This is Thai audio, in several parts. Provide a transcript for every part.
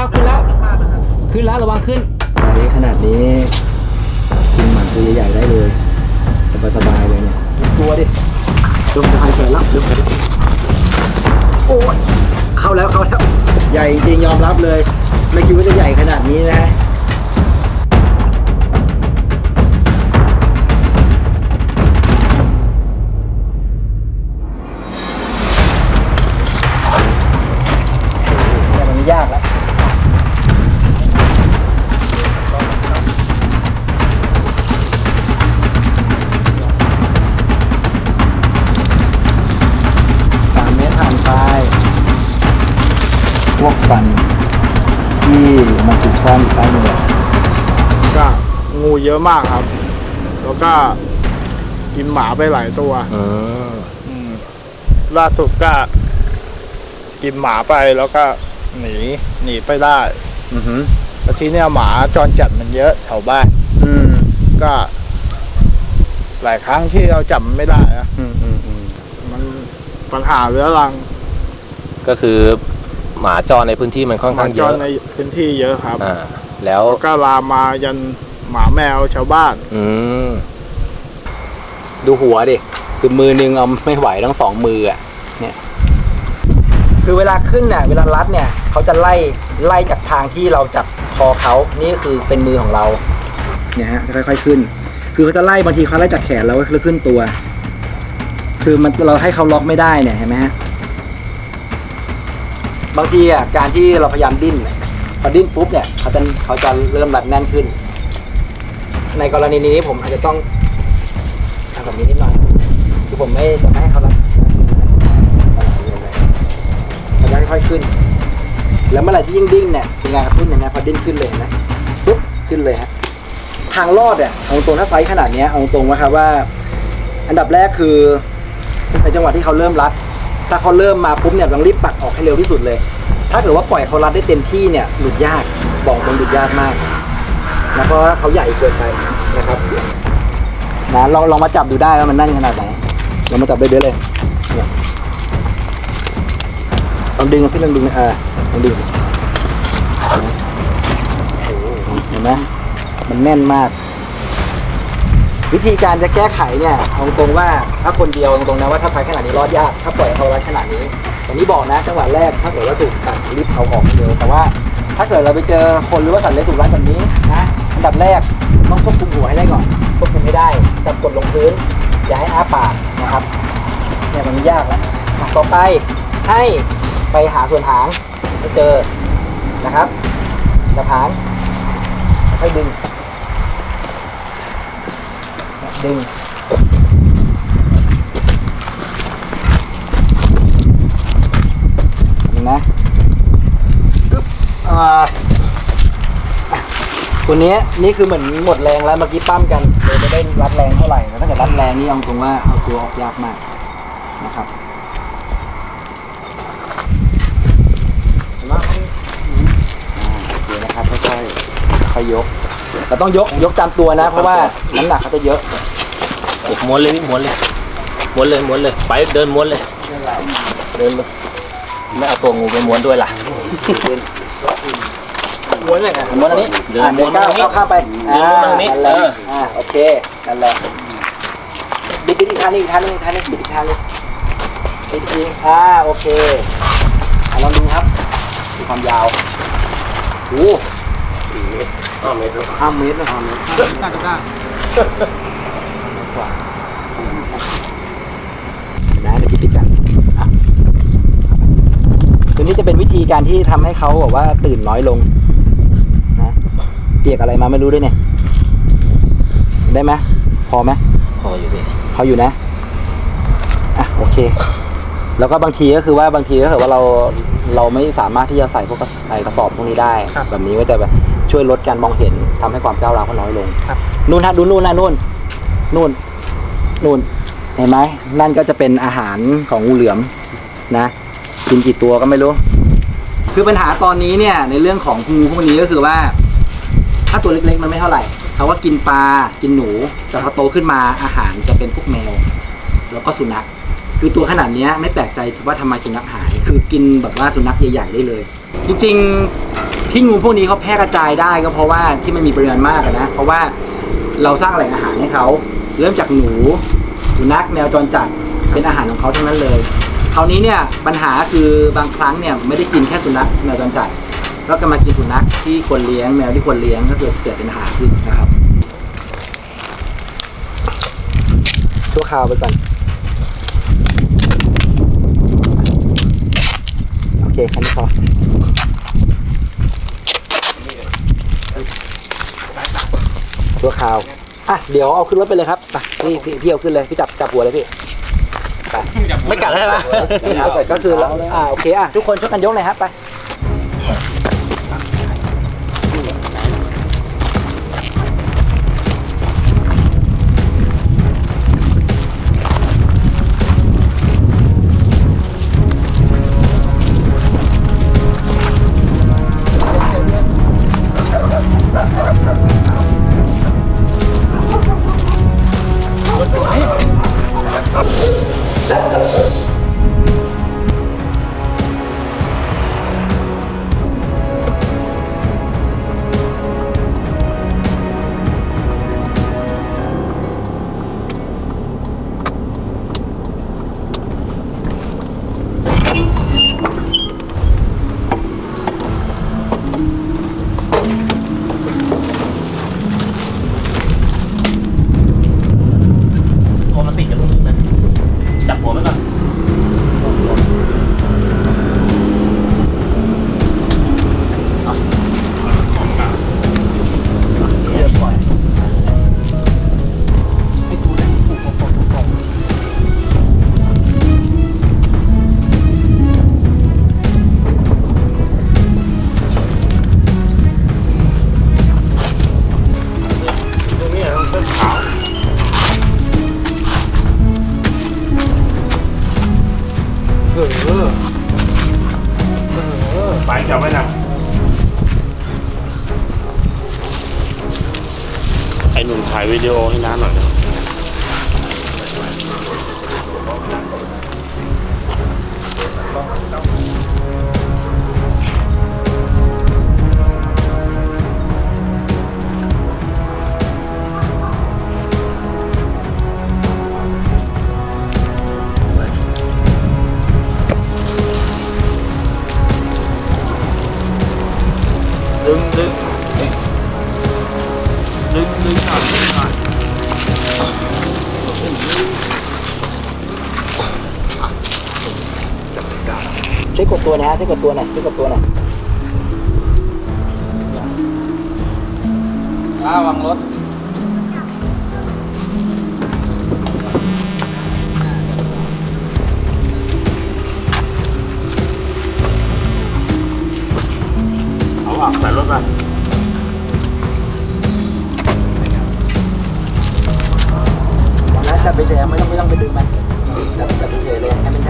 แล้วขึ้นแล้ว ขึ้นแล้วระวังขึ้นตอนนี้ขนาดนี้กินหมันตัวใหญ่ๆได้เลยสบายสบายๆเลยเนี่ยตัวดิลงทายเกินแล้วลงไปดิโอ้ยเข้าแล้วเข้าแล้ว ใหญ่จริงยอมรับเลย ไม่คิดว่าจะใหญ่ขนาดนี้นะ ยอะมากครับ แล้วก็กินหมาไปหลายตัวอืมอืมล่าสุดก็กินหมาไปแล้วก็หนีหนีไปได้อือหือแล้วทีเนี้ยหมาจรจัดมันเยอะแถวบ้าน อืมก็ หลายครั้งที่เราจับมันไม่ได้นะอืมอืมอืมมันปัญหาเรื้อรังก็คือหมาจรในพื้นที่มันค่อนหมาข้างจเยรอะในพื้นที่เยอะครับ อ่าแล้ว แล้วก็ลามมายัน หมาแมวชาวบ้าน อืมดูหัวดิ คือมือหนึงเอาไม่ไหวทั้งสองมืออะ เนี่ย คือเวลาขึ้นเนี่ยเวลารัดเนี่ย เขาจะไล่ไล่จากทางที่เราจับคอเขา นี่คือเป็นมือของเรา เนี่ยฮะจะค่อยๆขึ้น คือเขาจะไล่บางทีเขาไล่จากแขนเราก็ขึ้นตัว คือมันเราให้เขาล็อกไม่ได้เนี่ยเห็นไหมฮะ บางทีอะการที่เราพยายามดิ้นเนี่ยพอดิ้นปุ๊บเนี่ยเขาจะเขาจะเริ่มรัดแน่นขึ้น ในกรณีนี้ผมอาจจะต้องทำแบบนี้นิดหน่อยคือผมไม่จะไม่ให้เขารัดเขาจะค่อยๆขึ้น แล้วเมื่อไหร่ที่ยิ่งดิ้นเนี่ยเป็นการกระตุ้นเห็นไหมพอดิ้นขึ้นเลยนไหมปุ๊บขึ้นเลยฮะทางรอดอะเอาตรงถ้าไซส์ขนาดนี้เอาตรงนะครับว่า อันดับแรกคือในจังหวะที่เขาเริ่มรัด ถ้าเขาเริ่มมาปุ๊บเนี่ยต้องรีบปัดออกให้เร็วที่สุดเลย ถ้าเกิดว่าปล่อยเขารัดได้เต็มที่เนี่ยหลุดยากบอกตรงหลุดยากมาก นะเพราะว่าเขาใหญ่เกินไปนะครับนะลองลองมาจับดูได้ว่ามันแน่นขนาดไหนลองมาจับได้เด้เลยเนี่ยลองดึงที่ลองดึงเออลองดึงเห็นไหมมันแน่นมาก วิธีการจะแก้ไขเนี่ยเอาตรงว่าถ้าคนเดียวตรงๆนะว่าถ้าไฟขนาดนี้รอดยากถ้าปล่อยเขารัดขนาดนี้อย่างนี้บอกนะจังหวะแรกถ้าเกิดว่าถูกตัดรีบเอาออกเร็วแต่ว่า ถ้าเกิดเราไปเจอคนหรือว่าสัตว์เลี้ยงถูกรัดแบบนี้นะอันดับแรกต้องควบคุมหัวให้ได้ก่อนควบคุมให้ได้จับกดลงพื้น อย่าให้อ้าปากนะครับเนี่ยมันยากแล้วอะต่อไปให้ไปหาส่วนหางให้เจอนะครับจับหางค่อยดึง ดึงนะ อ่าตัวเนี้ยนี่คือเหมือนหมดแรงแล้วเมื่อกี้ปั้มกันเลยไม่ได้รัดแรงเท่าไหร่แต่ถ้าเกิดรัดแรงนี่เอาตรงว่าเอาตัวออกยากมากนะครับเห็นไหมอ่าโอเคนะครับค่อยๆค่อยยกเราต้องยกยกตามตัวนะ เพราะว่าน้ำหนักเขาจะเยอะอีกม้วนเลยพี่ม้วนเลยม้วนเลยม้วนเลยไปเดินม้วนเลย เดินเลยไม่เอาตัวงูไปม้วนด้วยล่ะ ม้วนยังไงม้วนอันนี้เดินอะเดินก้าวม้วนตรงนี้ก้าวข้ามไปเดินม้วนตรงนี้นั่นแหละเออ อ่าโอเคนั่นแหละบิดบิดอีกท่านึงอีกท่านึงอีกท่านึงบิดอีกท่านึงบิดอีกอ่าโอเคอะลองดูครับดูความยาวโอ้สี่เมตรห้าเมตรห้าเมตรนะห้าเมตรน่าจะได้กว่านะเดี๋ยวพี่ปิดกันอะตัวนี้จะเป็นวิธีการที่ทำให้เขาแบบว่าตื่นน้อยลงนะ เปียกอะไรมาไม่รู้ด้วยเนี่ย ได้ไหมพอไหมพออยู่พี่พออยู่นะอะโอเค แล้วก็บางทีก็คือว่าบางทีก็คือว่าเราเราไม่สามารถที่จะใส่พวกกระใส่กระสอบพวกนี้ได้แบบนี้ก็จะแบบช่วยลดการมองเห็นทำให้ความก้าวร้าวเขาน้อยลงนู่นฮะดูนู่นนะนู่นนู่นนู่นเห็นไหมนั่นก็จะเป็นอาหารของงูเหลือมนะกินกี่ตัวก็ไม่รู้ คือปัญหาตอนนี้เนี่ย ในเรื่องของงูพวกนี้ก็คือว่า ถ้าตัวเล็กๆมันไม่เท่าไหร่เขาว่ากินปลากินหนูแต่พอโตขึ้นมาอาหารจะเป็นพวกแมว แล้วก็สุนัข คือตัวขนาดนี้ไม่แปลกใจว่าทำไมสุนัขหาย คือกินแบบว่าสุนัขใหญ่ๆได้เลย จริงๆที่งูพวกนี้เขาแพร่กระจายได้ก็เพราะว่าที่มันมีปริมาณมากนะ เพราะว่าเราสร้างแหล่งอาหารให้เขาเริ่มจากหนูสุนัขแมวจรจัดเป็นอาหารของเขาทั้งนั้นเลยคราวนี้เนี่ยปัญหาคือบางครั้งเนี่ยไม่ได้กินแค่สุนัขแมวจรจัด ก็จะมากินสุนัขที่ควรเลี้ยงแมวที่ควรเลี้ยงก็เกิดเกิดเป็นปัญหาขึ้นนะครับชั่วคราวไปก่อนโอเคแค่นี้พอชั่วคราวอะเดี๋ยวเอาขึ้นรถไปเลยครับไปพี่พี่พี่เอาขึ้นเลยพี่จับจับหัวเลยพี่ไปไม่กัดได้ปะเอาแต่ก็คือแล้วอ่าโอเคอะทุกคนช่วยกันยกหน่อยครับไป ช่วยกดตัวนะช่วยกดตัวหน่อยช่วยกดตัวหน่อยอาวางรถเอาออกใส่รถไปนะจับไปเฉยไม่ต้องไม่ต้องไปดึงมันจับจับไปเฉยเลยให้มัน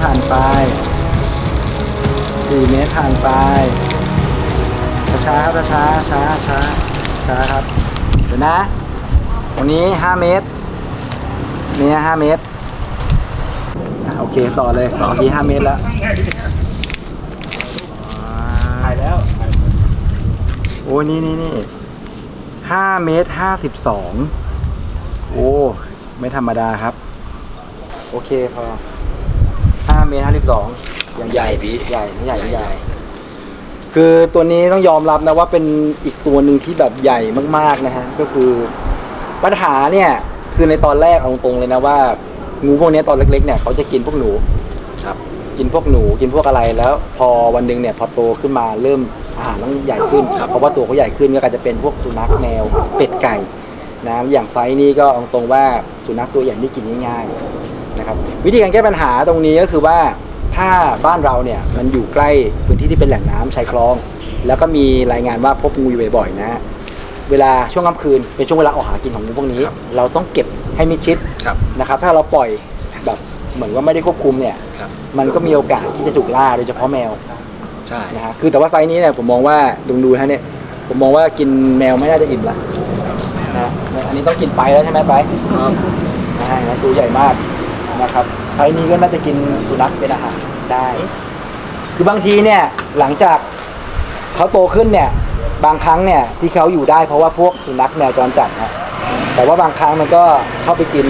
ผ่านไปสี่เมตรผ่านไปช้าๆครับช้าๆช้าช้าช้าครับเดี๋ยวนะตรงนี้ห้าเมตรนี่ห้าเมตรอะโอเคต่อเลยต่อที่ห้าเมตรแล้วถ่ายแล้วโอ้ยนี่นี่นี่ห้าเมตรห้าสิบสองโอ้ ไม่ธรรมดาครับ โอเคพอ ห้าเมตรห้าสิบสองยังใหญ่พี่ ใหญ่ไม่ใหญ่ไม่ใหญ่ คือตัวนี้ต้องยอมรับนะว่าเป็นอีกตัวหนึ่งที่แบบใหญ่มากๆนะฮะ ก็คือปัญหาเนี่ย คือในตอนแรกเอาตรงๆเลยนะว่า งูพวกเนี้ยตอนเล็กๆเนี่ยเขาจะกินพวกหนูครับ กินพวกหนูกินพวกอะไรแล้ว พอวันหนึ่งเนี่ยพอโตขึ้นมาเริ่มอาหารต้องใหญ่ขึ้นครับเพราะว่าตัวเขาใหญ่ขึ้นก็อาจจะเป็นพวกสุนัขแมวเป็ดไก่นะอย่างไซส์นี้ก็เอาตรงว่าสุนัขตัวใหญ่ที่กินง่ายๆ นะครับวิธีการแก้ปัญหาตรงนี้ก็คือว่าถ้าบ้านเราเนี่ยมันอยู่ใกล้พื้นที่ที่เป็นแหล่งน้ำชายคลอง แล้วก็มีรายงานว่าพบงูอยู่บ่อยๆนะเวลาช่วงกลางคืนเป็นช่วงเวลาออกหากินของงูพวกนี้ ครับเราต้องเก็บให้มิดชิดครับ นะครับ ถ้าเราปล่อยแบบเหมือนว่าไม่ได้ควบคุมเนี่ย ครับ มันก็มีโอกาสที่จะถูกล่าโดยเฉพาะแมวใช่ นะฮะคือแต่ว่าไซส์นี้เนี่ยผมมองว่าดูดูฮะเนี่ยผมมองว่ากินแมวไม่น่าจะอิ่มละนะเนี่ยอันนี้ต้องกินไปแล้วใช่ไหมไป ครับนะฮะนะตัวใหญ่มาก นะครับไซส์นี้ก็น่าจะกินสุนัขเป็นอาหารได้ คือบางทีเนี่ยหลังจากเขาโตขึ้นเนี่ย บางครั้งเนี่ยที่เขาอยู่ได้เพราะว่าพวกสุนัขแมวจรจัดนะแต่ว่าบางครั้งมันก็เข้าไปกิน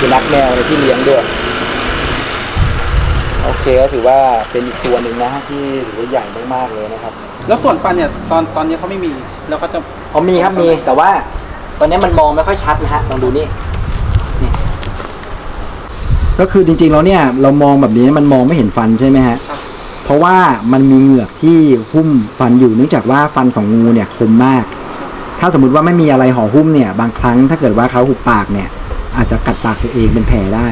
สุนัขแมวในที่เลี้ยงด้วยโอเคก็ถือว่าเป็นอีกตัวหนึ่งนะฮะที่ถือว่าใหญ่มากๆเลยนะครับ แล้วส่วนฟันเนี่ยตอนตอนนี้เขาไม่มีแล้วเขาจะอ๋อมีครับมีแต่ว่า ตอนนี้มันมองไม่ค่อยชัดนะฮะลองดูนี่นี่ ก็คือจริงๆแล้วเนี่ยเรามองแบบนี้มันมองไม่เห็นฟันใช่ไหมฮะ เพราะว่ามันมีเหงือกที่หุ้มฟันอยู่เนื่องจากว่าฟันของงูเนี่ยคมมาก ถ้าสมมติว่าไม่มีอะไรห่อหุ้มเนี่ย บางครั้งถ้าเกิดว่าเขาหุบปากเนี่ย อาจจะกัดปากตัวเองเป็นแผลได้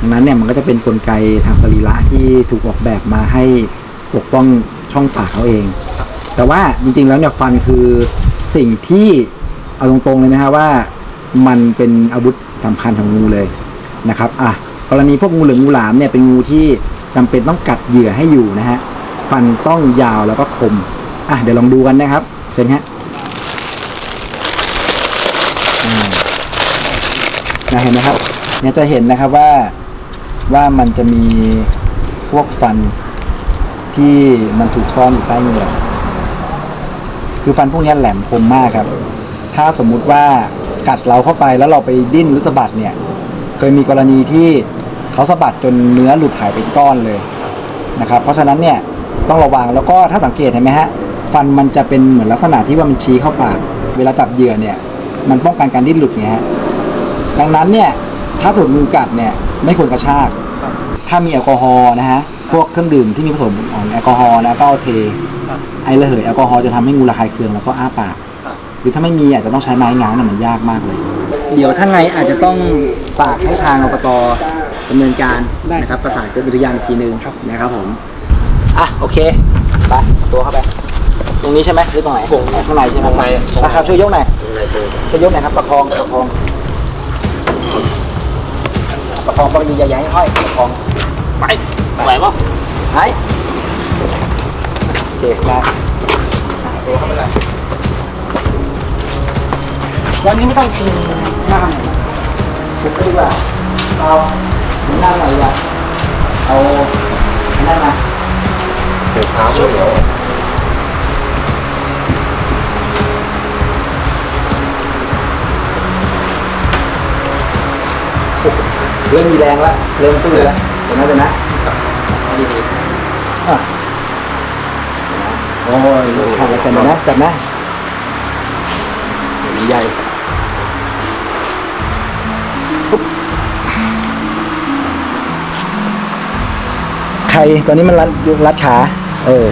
ดังนั้นเนี่ยมันก็จะเป็นนกลไกทางสรีระที่ถูกออกแบบมาให้ปกป้องช่องปากเขาเอง แต่ว่าจริงๆแล้วเนี่ยฟันคือสิ่งที่เอาตรงๆเลยนะฮะว่ามันเป็นอาวุธสำคัญของงูเลยนะครับ อะก รณีพวกงูเหลือมงูหลามเนี่ยเป็นงูที่จำเป็นต้องกัดเหยื่อให้อยู่นะฮะฟันต้องยาวแล้วก็คมอะเดี๋ยวลองดูกันนะครับ เชิญฮะอ่านะเห็นไหมครับ เนี่ยจะเห็นนะครับว่าว่ามันจะมีพวกฟันที่มันถูกซ่อนอยู่ใต้เหงือกคือฟันพวกนี้แหลมคมมากครับ ถ้าสมมุติว่ากัดเราเข้าไปแล้วเราไปดิ้นหรือสะบัดเนี่ย เคยมีกรณีที่ เขาสะบัดจนเนื้อหลุดหายเป็นก้อนเลยนะครับ เพราะฉะนั้นเนี่ยต้องระวังแล้วก็ถ้าสังเกตเห็นไหมฮะฟันมันจะเป็นเหมือนลักษณะที่ว่ามันชี้เข้าปาก เวลาจับเหยื่อเนี่ย มันป้องกันการดิ้นหลุดไงฮะดังนั้นเนี่ยถ้าถูกงูกัดเนี่ยไม่ควรกระชาก ถ้ามีแอลกอฮอล์นะฮะพวกเครื่องดื่มที่มีผสมของแอลกอฮอล์นะก็เอาเทไอระเหยแอลกอฮอล์จะทำให้งูระคายเคืองแล้วก็อ้าปากหรือถ้าไม่มีอาจจะต้องใช้ไม้ง้างน่ะมันยากมากเลย เดี๋ยวถ้าไงอาจจะต้องฝากให้ทางอบต ดำเนินการนะครับประสานกรมอุทยานอีกทีนึงนะครับผมอะโอเคไปตัวเข้าไป ตรงนี้ใช่ไหมหรือตรงไหนข้างในใช่ไหมข้างในนะครับช่วยยกหน่อยข้างในตัวช่วยยกหน่อยครับประคองประคองประคองปกติอย่าอย่าให้ห้อยประคองไปไหวปะหายโอเคได้ตัวเข้าไปเลยวันนี้ไม่ต้องกินน้ำเนี่ยผมก็ดีกว่าเอา น้ำหน่อยดีกว่าเอาอันนั้นมาเดี๋ยวเท้าไม่เหนียวเริ่มมีแรงแล้วเริ่มสู้แล้วเดี๋ยวนะเดี๋ยวนะเอาดีๆอะโอ้ยขาดแล้วกันนะจับนะใหญ่ ใคร ตอนนี้มันรัดรัดขา เออ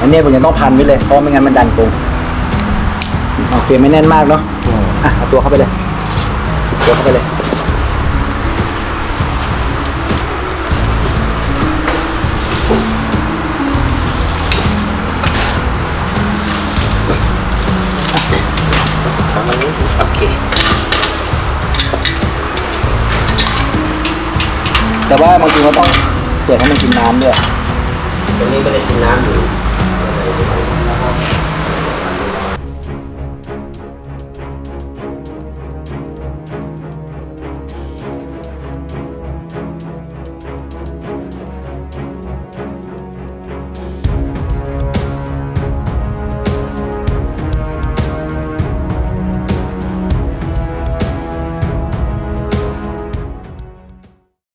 อันเนี้ยผมยังต้องพันไว้เลย เพราะไม่งั้นมันดันกรงโอเคไม่แน่นมากเนาะอะเอาตัวเข้าไปเลย ตัวเข้าไปเลย แต่ว่าบางทีก็ต้องเปิดให้มันกินน้ำด้วยตรงนี้ก็ได้กินน้ำอยู่